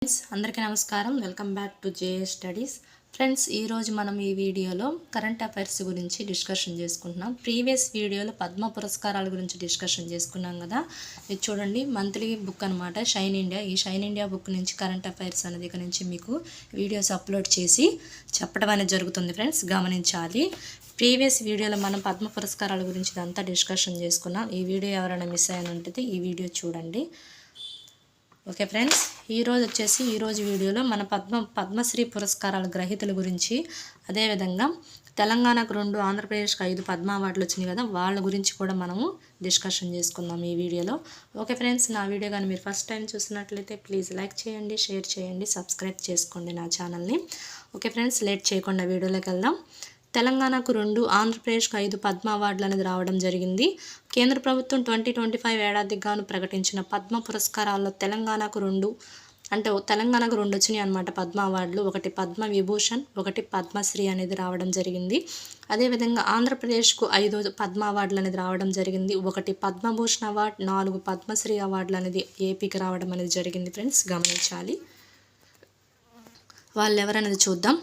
Friends అందరికీ నమస్కారం. Welcome back to JA studies friends ఈరోజు మనం ఈ వీడియోలో కరెంట్ అఫైర్స్ గురించి డిస్కషన్ చేసుకుంటున్నాం. ప్రీవియస్ వీడియోలో పద్మ పురస్కారాల గురించి డిస్కషన్ చేసుకున్నాం కదా. ఇది చూడండి మంత్లీ బుక్ అనమాట షైన్ ఇండియా ఈ షైన్ ఇండియా బుక్ నుంచి కరెంట్ అఫైర్స్ అనేది ఇక్కడ నుంచి మీకు వీడియోస్ అప్లోడ్ చేసి చెప్పడం అనేది జరుగుతుంది ఫ్రెండ్స్ గమనించాలి. ప్రీవియస్ వీడియోలో మనం పద్మ పురస్కారాల గురించి ఇదంతా డిస్కషన్ చేసుకున్నాం. ఈ వీడియో ఎవరైనా మిస్ అయిన ఉంటుంది ఈ వీడియో చూడండి. ఓకే ఫ్రెండ్స్ ఈరోజు వచ్చేసి ఈరోజు వీడియోలో మన పద్మ పద్మశ్రీ పురస్కారాల గ్రహీతల గురించి అదేవిధంగా తెలంగాణకు రెండు ఆంధ్రప్రదేశ్కి ఐదు పద్మ అవార్డులు వచ్చినాయి కదా వాళ్ళ గురించి కూడా మనము డిస్కషన్ చేసుకుందాం ఈ వీడియోలో. ఓకే ఫ్రెండ్స్ నా వీడియో కానీ మీరు ఫస్ట్ టైం చూసినట్లయితే ప్లీజ్ లైక్ చేయండి షేర్ చేయండి సబ్స్క్రైబ్ చేసుకోండి నా ఛానల్ని. ఓకే ఫ్రెండ్స్ లేట్ చేయకుండా వీడియోలోకి వెళ్దాం. తెలంగాణకు రెండు ఆంధ్రప్రదేశ్కు ఐదు పద్మ అవార్డులు అనేది రావడం జరిగింది. కేంద్ర ప్రభుత్వం ట్వంటీ ట్వంటీ ఫైవ్ ఏడాదికి గాను ప్రకటించిన పద్మ పురస్కారాల్లో తెలంగాణకు రెండు అంటే తెలంగాణకు రెండు వచ్చినాయి అనమాట పద్మ అవార్డులు. ఒకటి పద్మ విభూషణ్ ఒకటి పద్మశ్రీ అనేది రావడం జరిగింది. అదేవిధంగా ఆంధ్రప్రదేశ్కు ఐదు పద్మ అవార్డులు అనేది రావడం జరిగింది. ఒకటి పద్మభూషణ్ అవార్డు నాలుగు పద్మశ్రీ అవార్డులు అనేది ఏపీకి రావడం అనేది జరిగింది ఫ్రెండ్స్ గమనించాలి. వాళ్ళు ఎవరనేది చూద్దాం.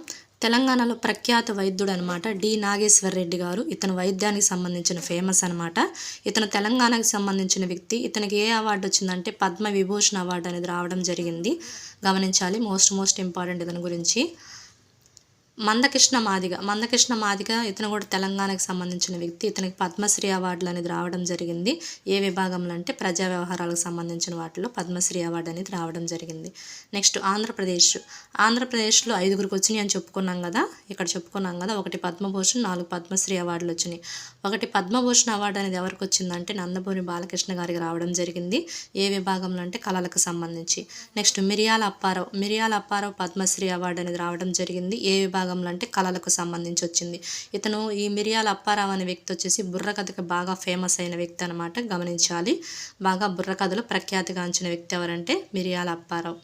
తెలంగాణలో ప్రఖ్యాత వైద్యుడు అనమాట డి నాగేశ్వర్ రెడ్డి గారు. ఇతను వైద్యానికి సంబంధించిన ఫేమస్ అనమాట. ఇతను తెలంగాణకు సంబంధించిన వ్యక్తి. ఇతనికి ఏ అవార్డు వచ్చిందంటే పద్మ విభూషణ్ అవార్డు అనేది రావడం జరిగింది. గమనించాలి. మోస్ట్ మోస్ట్ ఇంపార్టెంట్ ఇతని గురించి. మందకృష్ణ మాదిగ. మందకృష్ణ మాదిగ ఇతను కూడా తెలంగాణకు సంబంధించిన వ్యక్తి. ఇతనికి పద్మశ్రీ అవార్డులు అనేది రావడం జరిగింది. ఏ విభాగంలో అంటే ప్రజా వ్యవహారాలకు సంబంధించిన వాటిలో పద్మశ్రీ అవార్డు అనేది రావడం జరిగింది. నెక్స్ట్ ఆంధ్రప్రదేశ్. ఆంధ్రప్రదేశ్లో ఐదుగురికి వచ్చినాయి అని చెప్పుకున్నాం కదా. ఇక్కడ చెప్పుకున్నాం కదా ఒకటి పద్మభూషణ్ నాలుగు పద్మశ్రీ అవార్డులు వచ్చినాయి. ఒకటి పద్మభూషణ్ అవార్డు అనేది ఎవరికి వచ్చిందంటే నందమూరి బాలకృష్ణ గారికి రావడం జరిగింది. ఏ విభాగంలో అంటే కళలకు సంబంధించి. నెక్స్ట్ మిరియాల అప్పారావు. మిరియాల అప్పారావు పద్మశ్రీ అవార్డు అనేది రావడం జరిగింది. ఏ భాగంలో అంటే కళలకు సంబంధించి వచ్చింది. ఇతను ఈ మిరియాల అప్పారావు అనే వ్యక్తి వచ్చేసి బుర్రకథకి బాగా ఫేమస్ అయిన వ్యక్తి అనమాట గమనించాలి. బాగా బుర్రకథలు ప్రఖ్యాతిగాంచిన వ్యక్తి ఎవరంటే Miriyala Apparao.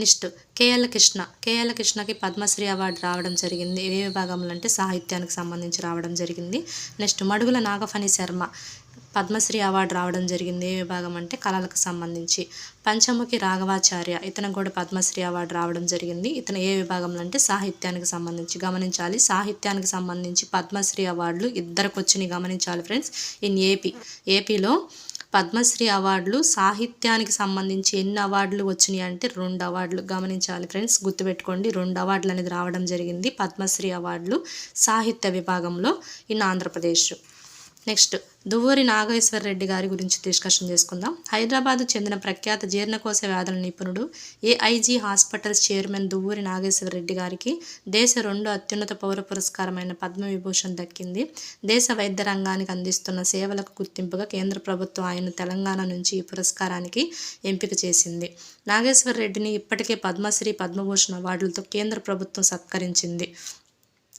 Next KL Krishna. KL కృష్ణకి పద్మశ్రీ అవార్డు రావడం జరిగింది. ఏ విభాగంలో అంటే సాహిత్యానికి సంబంధించి రావడం జరిగింది. నెక్స్ట్ మడుగుల నాగఫణి శర్మ. పద్మశ్రీ అవార్డు రావడం జరిగింది. ఏ విభాగం అంటే కళలకు సంబంధించి. పంచముఖి రాఘవాచార్య ఇతను కూడా పద్మశ్రీ అవార్డు రావడం జరిగింది. ఇతను ఏ విభాగంలో అంటే సాహిత్యానికి సంబంధించి. గమనించాలి సాహిత్యానికి సంబంధించి పద్మశ్రీ అవార్డులు ఇద్దరికి వచ్చినాయి గమనించాలి ఫ్రెండ్స్. ఇన్ ఏపీ ఏపీలో పద్మశ్రీ అవార్డులు సాహిత్యానికి సంబంధించి ఎన్ని అవార్డులు వచ్చినాయి అంటే రెండు అవార్డులు గమనించాలి ఫ్రెండ్స్. గుర్తుపెట్టుకోండి రెండు అవార్డులు అనేది రావడం జరిగింది పద్మశ్రీ అవార్డులు సాహిత్య విభాగంలో ఇన్ ఆంధ్రప్రదేశ్. నెక్స్ట్ దువ్వూరి నాగేశ్వర రెడ్డి గారి గురించి డిస్కషన్ చేసుకుందాం. హైదరాబాద్ చెందిన ప్రఖ్యాత జీర్ణకోశ వ్యాధుల నిపుణుడు AIG hospitals chairman Duvvuri Nageswara Reddy గారికి దేశ రెండు అత్యున్నత పౌర పురస్కారమైన పద్మవిభూషణ్ దక్కింది. దేశ వైద్య రంగానికి అందిస్తున్న సేవలకు గుర్తింపుగా కేంద్ర ప్రభుత్వం ఆయన తెలంగాణ నుంచి ఈ పురస్కారానికి ఎంపిక చేసింది. నాగేశ్వర రెడ్డిని ఇప్పటికే పద్మశ్రీ పద్మభూషణ్ అవార్డులతో కేంద్ర ప్రభుత్వం సత్కరించింది.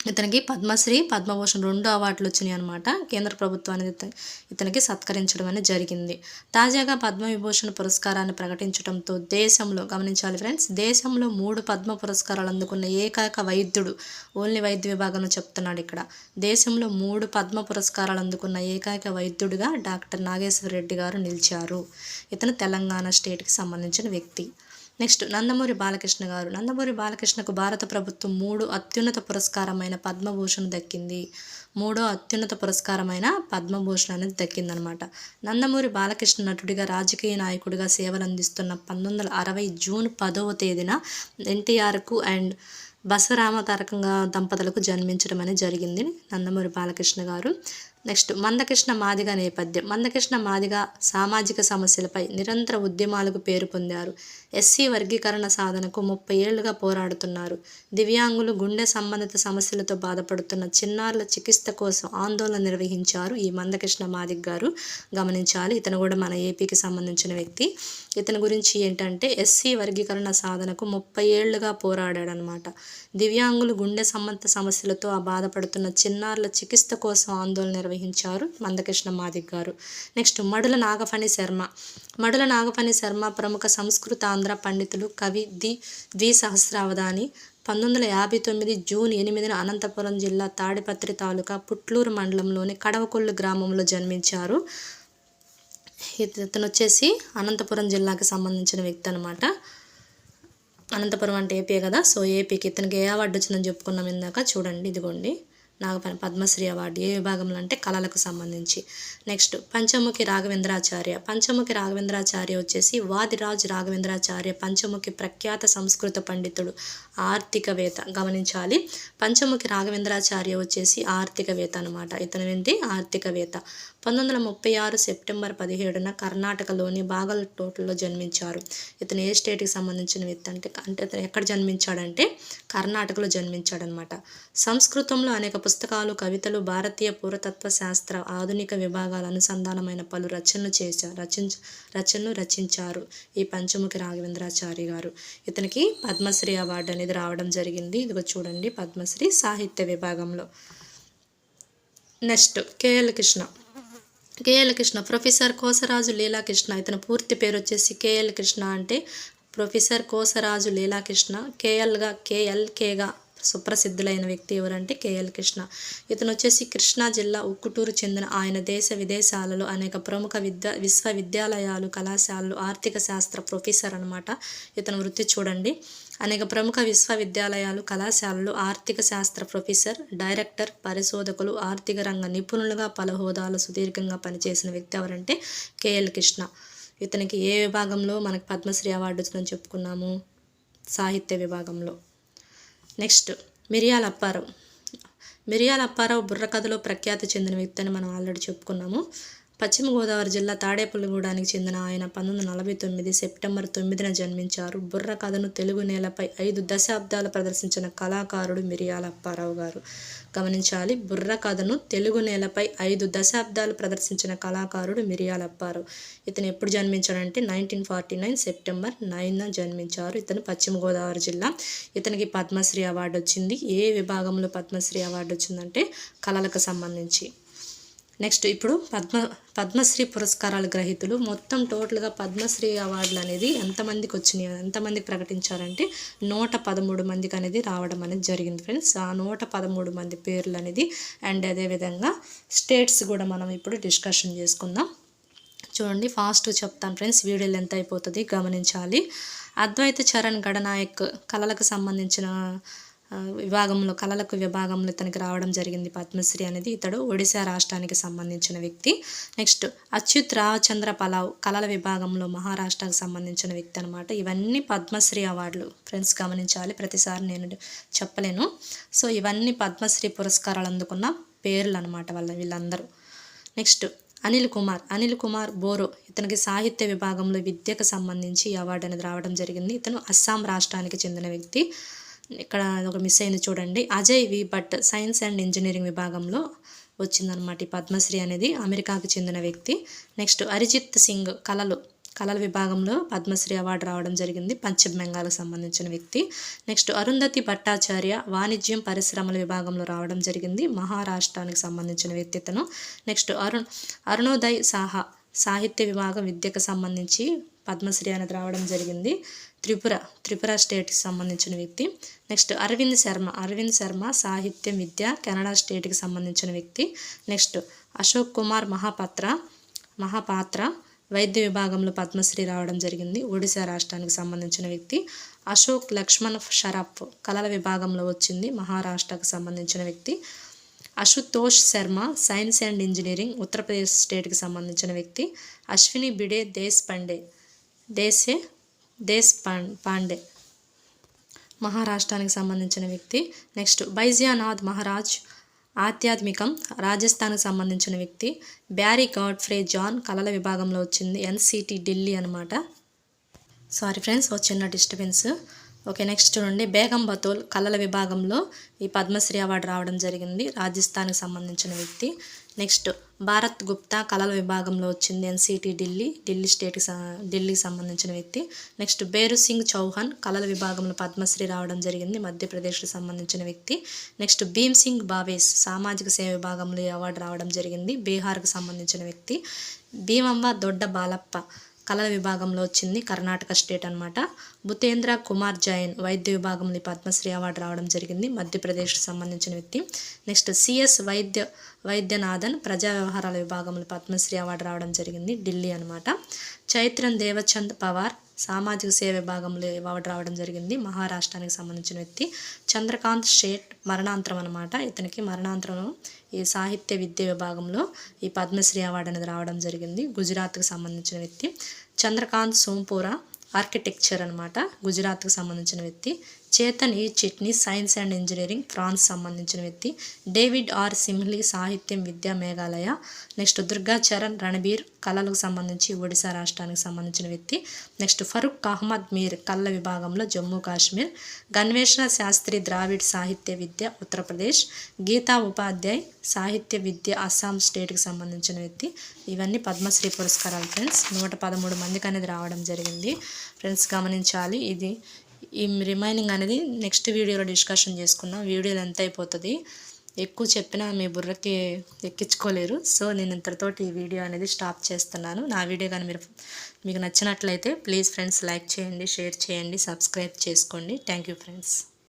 ఇతనికి పద్మశ్రీ పద్మభూషణ్ రెండు అవార్డులు వచ్చినాయి అనమాట కేంద్ర ప్రభుత్వం అనేది ఇతనికి సత్కరించడం అనేది జరిగింది. తాజాగా పద్మవిభూషణ్ పురస్కారాన్ని ప్రకటించడంతో దేశంలో గమనించాలి ఫ్రెండ్స్ దేశంలో మూడు పద్మ పురస్కారాలు అందుకున్న ఏకైక వైద్యుడు ఓన్లీ వైద్య విభాగంలో చెప్తున్నాడు ఇక్కడ. దేశంలో మూడు పద్మ పురస్కారాలు అందుకున్న ఏకైక వైద్యుడిగా డాక్టర్ నాగేశ్వర రెడ్డి గారు నిలిచారు. ఇతను తెలంగాణ స్టేట్కి సంబంధించిన వ్యక్తి. నెక్స్ట్ నందమూరి బాలకృష్ణ గారు. నందమూరి బాలకృష్ణకు భారత ప్రభుత్వం మూడు అత్యున్నత పురస్కారమైన పద్మభూషణ్ దక్కింది. మూడో అత్యున్నత పురస్కారమైన పద్మభూషణ్ అనేది దక్కిందనమాట. నందమూరి బాలకృష్ణ నటుడిగా రాజకీయ నాయకుడిగా సేవలు అందిస్తున్న పంతొమ్మిది వందల అరవై జూన్ పదవ తేదీన ఎన్టీఆర్కు అండ్ బసవరామ తారకంగా దంపతులకు జన్మించడం అనేది జరిగింది నందమూరి బాలకృష్ణ గారు. నెక్స్ట్ మందకృష్ణ మాదిగ నేపథ్యం. మందకృష్ణ మాదిగ సామాజిక సమస్యలపై నిరంతర ఉద్యమాలకు పేరు పొందారు. ఎస్సీ వర్గీకరణ సాధనకు ముప్పై ఏళ్ళుగా పోరాడుతున్నారు. దివ్యాంగులు గుండె సంబంధిత సమస్యలతో బాధపడుతున్న చిన్నారుల చికిత్స కోసం ఆందోళన నిర్వహించారు ఈ మందకృష్ణ మాదిగ్ గారు. గమనించాలి ఇతను కూడా మన ఏపీకి సంబంధించిన వ్యక్తి. ఇతని గురించి ఏంటంటే ఎస్సీ వర్గీకరణ సాధనకు ముప్పై ఏళ్ళుగా పోరాడాడనమాట. దివ్యాంగులు గుండె సంబంధిత సమస్యలతో ఆ బాధపడుతున్న చిన్నారుల చికిత్స కోసం ఆందోళన నిర్వహించారు మందకృష్ణ మాదిగ్ గారు. నెక్స్ట్ మడుల నాగఫణి శర్మ. మడుల నాగఫణి శర్మ ప్రముఖ సంస్కృత ఆంధ్ర పండితులు కవి ది ద్విసహస్రావధాని. పంతొమ్మిది వందల యాభై తొమ్మిది జూన్ ఎనిమిదిన అనంతపురం జిల్లా తాడిపత్రి తాలూకా పుట్లూరు మండలంలోని కడవకొల్లు గ్రామంలో జన్మించారు. ఇతను వచ్చేసి అనంతపురం జిల్లాకి సంబంధించిన వ్యక్తి అనమాట అనంతపురం అంటే ఏపీ కదా? సో ఏపీకి ఇతనికి ఏ అవార్డు వచ్చిందని చెప్పుకున్నాం ఇందాక. చూడండి ఇదిగోండి. నాగపన పద్మశ్రీ అవార్డు ఏ విభాగంలో అంటే కళలకు సంబంధించి. నెక్స్ట్ పంచముఖి రాఘవేంద్రాచార్య. పంచముఖి రాఘవేంద్రాచార్య వచ్చేసి వాదిరాజు రాఘవేంద్రాచార్య పంచముఖి ప్రఖ్యాత సంస్కృత పండితుడు ఆర్థికవేత్త. గమనించాలి. పంచముఖి రాఘవేంద్రాచార్య వచ్చేసి ఆర్థికవేత్త అనమాట ఇతను ఏంటి? ఆర్థికవేత్త. పంతొమ్మిది వందల ముప్పై ఆరు సెప్టెంబర్ పదిహేడున కర్ణాటకలోని బాగల్టోటలో జన్మించారు. ఇతను ఏ స్టేట్కి సంబంధించిన వ్యక్తి అంటే అంటే ఇతను ఎక్కడ జన్మించాడంటే కర్ణాటకలో జన్మించాడనమాట సంస్కృతంలో అనేక పుస్తకాలు కవితలు భారతీయ పురాతత్వ శాస్త్ర ఆధునిక విభాగాల అనుసంధానమైన పలు రచనలు చేశారు రచించ రచనలు రచించారు. ఈ పంచముఖి రాఘవేంద్రాచారి గారు. ఇతనికి పద్మశ్రీ అవార్డు అనేది రావడం జరిగింది. ఇదిగో చూడండి పద్మశ్రీ సాహిత్య విభాగంలో. Next K L Krishna. K L Krishna. Professor Kosaraju Leelakrishna ఇతని పూర్తి పేరు వచ్చేసి కేఎల్ కృష్ణ అంటే ప్రొఫెసర్ కోసరాజు లీలాకృష్ణ కేఎల్గా కేఎల్కేగా సుప్రసిద్ధులైన వ్యక్తి ఎవరంటే కేఎల్ కృష్ణ. ఇతను వచ్చేసి కృష్ణా జిల్లా ఉక్కుటూరు చెందిన ఆయన దేశ విదేశాలలో అనేక ప్రముఖ విద్యా విశ్వవిద్యాలయాలు కళాశాలలు ఆర్థిక శాస్త్ర ప్రొఫెసర్ అనమాట ఇతను వృత్తి చూడండి. అనేక ప్రముఖ విశ్వవిద్యాలయాలు కళాశాలలు ఆర్థిక శాస్త్ర ప్రొఫెసర్ డైరెక్టర్ పరిశోధకులు ఆర్థిక రంగ నిపుణులుగా పలు హోదాలు సుదీర్ఘంగా పనిచేసిన వ్యక్తి ఎవరంటే కేఎల్ కృష్ణ. ఇతనికి ఏ విభాగంలో మనకు పద్మశ్రీ అవార్డు వచ్చిందని చెప్పుకున్నాము? సాహిత్య విభాగంలో. నెక్స్ట్ మిరియాల అప్పారావు మిరియాల అప్పారావు బుర్రకథలో ప్రఖ్యాతి చెందిన వ్యక్తి అని మనం ఆల్రెడీ చెప్పుకున్నాము. పశ్చిమ గోదావరి జిల్లా తాడేపల్లిగూడానికి చెందిన ఆయన పంతొమ్మిది నలభై తొమ్మిది సెప్టెంబర్ తొమ్మిదిన జన్మించారు. బుర్ర కథను తెలుగు నేలపై ఐదు దశాబ్దాలు ప్రదర్శించిన కళాకారుడు మిరియాల అప్పారావు గారు. గమనించాలి బుర్ర కథను తెలుగు నేలపై ఐదు దశాబ్దాలు ప్రదర్శించిన కళాకారుడు మిరియాల అప్పారావు. ఇతను ఎప్పుడు జన్మించాడంటే నైన్టీన్ ఫార్టీ నైన్ సెప్టెంబర్ నైన్న జన్మించారు. ఇతను పశ్చిమ గోదావరి జిల్లా. ఇతనికి పద్మశ్రీ అవార్డు వచ్చింది. ఏ విభాగంలో పద్మశ్రీ అవార్డు వచ్చిందంటే కళలకు సంబంధించి. నెక్స్ట్ ఇప్పుడు పద్మ పద్మశ్రీ పురస్కారాల గ్రహీతలు. మొత్తం టోటల్గా పద్మశ్రీ అవార్డులు అనేది ఎంతమందికి వచ్చినాయి ఎంతమంది ప్రకటించారంటే నూట పదమూడు మందికి అనేది రావడం అనేది జరిగింది ఫ్రెండ్స్. ఆ నూట పదమూడు మంది పేర్లు అనేది అండ్ అదేవిధంగా స్టేట్స్ కూడా మనం ఇప్పుడు డిస్కషన్ చేసుకుందాం. చూడండి ఫాస్ట్ చెప్తాను ఫ్రెండ్స్ వీడియోలు ఎంత అయిపోతుంది గమనించాలి. అద్వైత చరణ్ గడనాయక్ కళలకు సంబంధించిన విభాగంలో కళలకు విభాగంలో ఇతనికి రావడం జరిగింది పద్మశ్రీ అనేది. ఇతడు ఒడిశా రాష్ట్రానికి సంబంధించిన వ్యక్తి. నెక్స్ట్ అచ్యుత్ రామచంద్ర పలావ్ కళల విభాగంలో మహారాష్ట్రకు సంబంధించిన వ్యక్తి అనమాట ఇవన్నీ పద్మశ్రీ అవార్డులు. ఫ్రెండ్స్ గమనించాలి. ప్రతిసారి నేను చెప్పలేను. సో ఇవన్నీ పద్మశ్రీ పురస్కారాలు అందుకున్న పేర్లు అనమాట వాళ్ళ వీళ్ళందరూ. నెక్స్ట్ అనిల్ కుమార్. అనిల్ కుమార్ బోరో ఇతనికి సాహిత్య విభాగంలో విద్యకు సంబంధించి అవార్డు అనేది రావడం జరిగింది. ఇతను అస్సాం రాష్ట్రానికి చెందిన వ్యక్తి. ఇక్కడ ఒక మిస్ అయింది చూడండి. Ajay V Bhat science and engineering విభాగంలో వచ్చిందనమాట ఈ పద్మశ్రీ అనేది అమెరికాకు చెందిన వ్యక్తి. నెక్స్ట్ అరిజిత్ సింగ్ కళలు కళల విభాగంలో పద్మశ్రీ అవార్డు రావడం జరిగింది పశ్చిమ బెంగాల్కి సంబంధించిన వ్యక్తి. నెక్స్ట్ అరుంధతి భట్టాచార్య వాణిజ్యం పరిశ్రమల విభాగంలో రావడం జరిగింది మహారాష్ట్రానికి సంబంధించిన వ్యక్తితను నెక్స్ట్ అరుణ్ అరుణోదయ్ సాహా సాహిత్య విభాగం విద్యకు సంబంధించి పద్మశ్రీ అనేది రావడం జరిగింది. త్రిపుర త్రిపుర స్టేట్కి సంబంధించిన వ్యక్తి. నెక్స్ట్ అరవింద్ శర్మ అరవింద్ శర్మ సాహిత్యం విద్య కెనడా స్టేట్కి సంబంధించిన వ్యక్తి. నెక్స్ట్ అశోక్ కుమార్ మహాపాత్ర మహాపాత్ర వైద్య విభాగంలో పద్మశ్రీ రావడం జరిగింది ఒడిశా రాష్ట్రానికి సంబంధించిన వ్యక్తి. అశోక్ లక్ష్మణ్ షరఫ్ కళల విభాగంలో వచ్చింది మహారాష్ట్రకు సంబంధించిన వ్యక్తి. Ashutosh Sharma science and engineering Uttar Pradesh స్టేట్కి సంబంధించిన వ్యక్తి. అశ్విని బిడే దేశ్ పండే దేశే దేశ్ పాండే. మహారాష్ట్రానికి సంబంధించిన వ్యక్తి. నెక్స్ట్ బైజియానాథ్ మహారాజ్ ఆధ్యాత్మికం రాజస్థాన్కి సంబంధించిన వ్యక్తి. బ్యారీ గాడ్ఫ్రే జాన్ కళల విభాగంలో వచ్చింది. ఎన్సిటి ఢిల్లీ అనమాట సారీ ఫ్రెండ్స్ ఒక చిన్న డిస్టర్బెన్స్. ఓకే నెక్స్ట్ చూడండి. బేగం బతోల్ కళల విభాగంలో ఈ పద్మశ్రీ అవార్డు రావడం జరిగింది. రాజస్థాన్కి సంబంధించిన వ్యక్తి. నెక్స్ట్ భారత్ గుప్తా కళల విభాగంలో వచ్చింది ఎన్సిటి ఢిల్లీ ఢిల్లీ స్టేట్కి స- ఢిల్లీకి సంబంధించిన వ్యక్తి. నెక్స్ట్ బేరు సింగ్ చౌహాన్ కళల విభాగంలో పద్మశ్రీ రావడం జరిగింది మధ్యప్రదేశ్కి సంబంధించిన వ్యక్తి. నెక్స్ట్ భీమ్ సింగ్ బావేస్ సామాజిక సేవ విభాగంలో ఈ అవార్డు రావడం జరిగింది బీహార్కి సంబంధించిన వ్యక్తి. భీమమ్మ దొడ్డ బాలప్ప కళల విభాగంలో వచ్చింది కర్ణాటక స్టేట్ అనమాట భూతేంద్ర కుమార్ జైన్ వైద్య విభాగంలో పద్మశ్రీ అవార్డు రావడం జరిగింది. మధ్యప్రదేశ్కి సంబంధించిన వ్యక్తి. నెక్స్ట్ సిఎస్ వైద్య వైద్యనాథన్ ప్రజా వ్యవహారాల విభాగంలో పద్మశ్రీ అవార్డు రావడం జరిగింది. ఢిల్లీ అనమాట చైత్రన్ దేవచంద్ పవార్ సామాజిక సేవ విభాగంలో అవార్డు రావడం జరిగింది. మహారాష్ట్రానికి సంబంధించిన వ్యక్తి చంద్రకాంత్ షేట్ మరణాంతరం అనమాట ఇతనికి మరణాంతరం ఈ సాహిత్య విద్య విభాగంలో ఈ పద్మశ్రీ అవార్డు అనేది రావడం జరిగింది. గుజరాత్కు సంబంధించిన వ్యక్తి చంద్రకాంత్ సోంపూరా ఆర్కిటెక్చర్ అనమాట గుజరాత్కు సంబంధించిన వ్యక్తి Chetan E Chitnis science and engineering France సంబంధించిన వ్యక్తి. డేవిడ్ ఆర్ సింహ్లీ సాహిత్యం విద్యా మేఘాలయ. నెక్స్ట్ దుర్గా చరణ్ రణబీర్ కళలకు సంబంధించి ఒడిశా రాష్ట్రానికి సంబంధించిన వ్యక్తి. నెక్స్ట్ ఫరూక్ అహ్మద్ మీర్ కళ్ళ విభాగంలో జమ్మూ కాశ్మీర్. గన్వేషణ శాస్త్రి ద్రావిడ్ సాహిత్య విద్య ఉత్తరప్రదేశ్. గీతా ఉపాధ్యాయ్ సాహిత్య విద్య అస్సాం స్టేట్కి సంబంధించిన వ్యక్తి. ఇవన్నీ పద్మశ్రీ పురస్కారాలు ఫ్రెండ్స్. నూట పదమూడు మందికి అనేది రావడం జరిగింది. ఫ్రెండ్స్ గమనించాలి ఇది ఈ రిమైనింగ్ అనేది నెక్స్ట్ వీడియోలో డిస్కషన్ చేసుకున్నాం వీడియోలు ఎంత అయిపోతుంది? ఎక్కువ చెప్పినా మీ బుర్రకి ఎక్కించుకోలేరు. సో నేను ఇంతటితోటి ఈ వీడియో అనేది స్టాప్ చేస్తున్నాను. నా వీడియో కానీ మీరు మీకు నచ్చినట్లయితే ప్లీజ్ ఫ్రెండ్స్ లైక్ చేయండి షేర్ చేయండి సబ్స్క్రైబ్ చేసుకోండి. Thank you friends